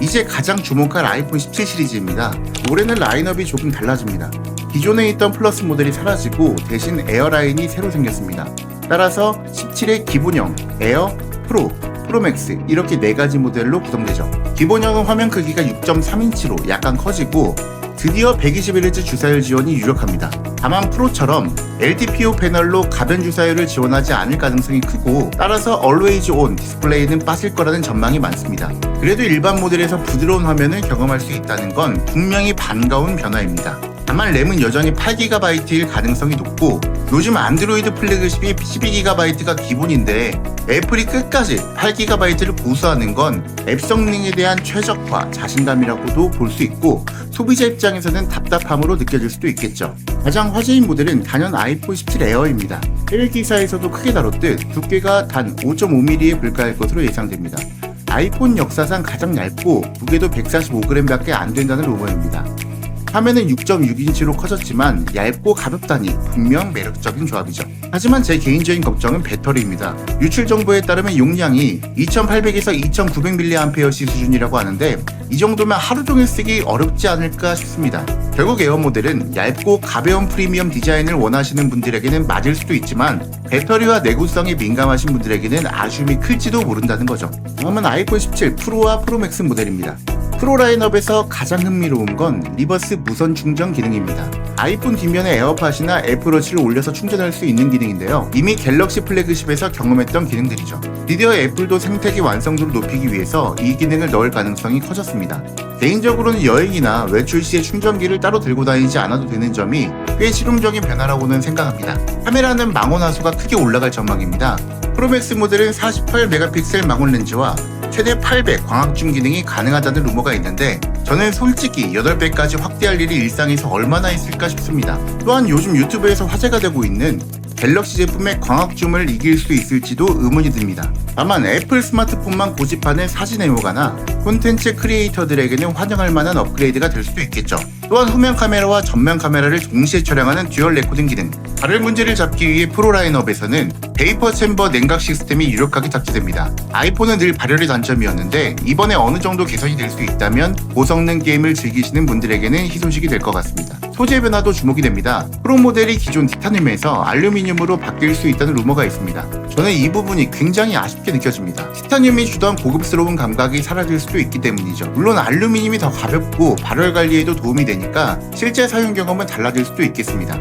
이제 가장 주목할 아이폰 17 시리즈입니다. 올해는 라인업이 조금 달라집니다. 기존에 있던 플러스 모델이 사라지고 대신 에어 라인이 새로 생겼습니다. 따라서 17의 기본형, 에어, 프로, 프로맥스 이렇게 네 가지 모델로 구성되죠. 기본형은 화면 크기가 6.3인치로 약간 커지고 드디어 121Hz 주사율 지원이 유력합니다. 다만 프로처럼 LTPO 패널로 가변 주사율을 지원하지 않을 가능성이 크고 따라서 Always On 디스플레이는 빠질 거라는 전망이 많습니다. 그래도 일반 모델에서 부드러운 화면을 경험할 수 있다는 건 분명히 반가운 변화입니다. 다만 램은 여전히 8GB일 가능성이 높고 요즘 안드로이드 플래그십이 12GB가 기본인데 애플이 끝까지 8GB를 보수하는 건 앱 성능에 대한 최적화, 자신감이라고도 볼 수 있고 소비자 입장에서는 답답함으로 느껴질 수도 있겠죠. 가장 화제인 모델은 단연 아이폰 17 에어입니다. 해외 기사에서도 크게 다뤘듯 두께가 단 5.5mm에 불과할 것으로 예상됩니다. 아이폰 역사상 가장 얇고 무게도 145g밖에 안 된다는 루머입니다. 화면은 6.6인치로 커졌지만 얇고 가볍다니 분명 매력적인 조합이죠. 하지만 제 개인적인 걱정은 배터리입니다. 유출 정보에 따르면 용량이 2800에서 2900mAh 수준이라고 하는데 이 정도면 하루 종일 쓰기 어렵지 않을까 싶습니다. 결국 에어 모델은 얇고 가벼운 프리미엄 디자인을 원하시는 분들에게는 맞을 수도 있지만 배터리와 내구성에 민감하신 분들에게는 아쉬움이 클지도 모른다는 거죠. 다음은 아이폰 17 프로와 프로맥스 모델입니다. 프로 라인업에서 가장 흥미로운 건 리버스 무선 충전 기능입니다. 아이폰 뒷면에 에어팟이나 애플워치를 올려서 충전할 수 있는 기능인데요. 이미 갤럭시 플래그십에서 경험했던 기능들이죠. 드디어 애플도 생태계 완성도를 높이기 위해서 이 기능을 넣을 가능성이 커졌습니다. 개인적으로는 여행이나 외출 시에 충전기를 따로 들고 다니지 않아도 되는 점이 꽤 실용적인 변화라고는 생각합니다. 카메라는 망원 화소가 크게 올라갈 전망입니다. 프로맥스 모델은 48메가픽셀 망원 렌즈와 최대 800 광학줌 기능이 가능하다는 루머가 있는데 저는 솔직히 8배까지 확대할 일이 일상에서 얼마나 있을까 싶습니다. 또한 요즘 유튜브에서 화제가 되고 있는 갤럭시 제품의 광학줌을 이길 수 있을지도 의문이 듭니다. 다만 애플 스마트폰만 고집하는 사진 애호가나 콘텐츠 크리에이터들에게는 환영할 만한 업그레이드가 될 수도 있겠죠. 또한 후면 카메라와 전면 카메라를 동시에 촬영하는 듀얼 레코딩 기능. 발열 문제를 잡기 위해 프로 라인업에서는 베이퍼 챔버 냉각 시스템이 유력하게 탑재됩니다. 아이폰은 늘 발열이 단점이었는데 이번에 어느 정도 개선이 될 수 있다면 고성능 게임을 즐기시는 분들에게는 희소식이 될 것 같습니다. 소재 변화도 주목이 됩니다. 프로 모델이 기존 티타늄에서 알루미늄으로 바뀔 수 있다는 루머가 있습니다. 저는 이 부분이 굉장히 아쉽게 느껴집니다. 티타늄이 주던 고급스러운 감각이 사라질 수도 있기 때문이죠. 물론 알루미늄이 더 가볍고 발열 관리에도 도움이 되니까 실제 사용 경험은 달라질 수도 있겠습니다.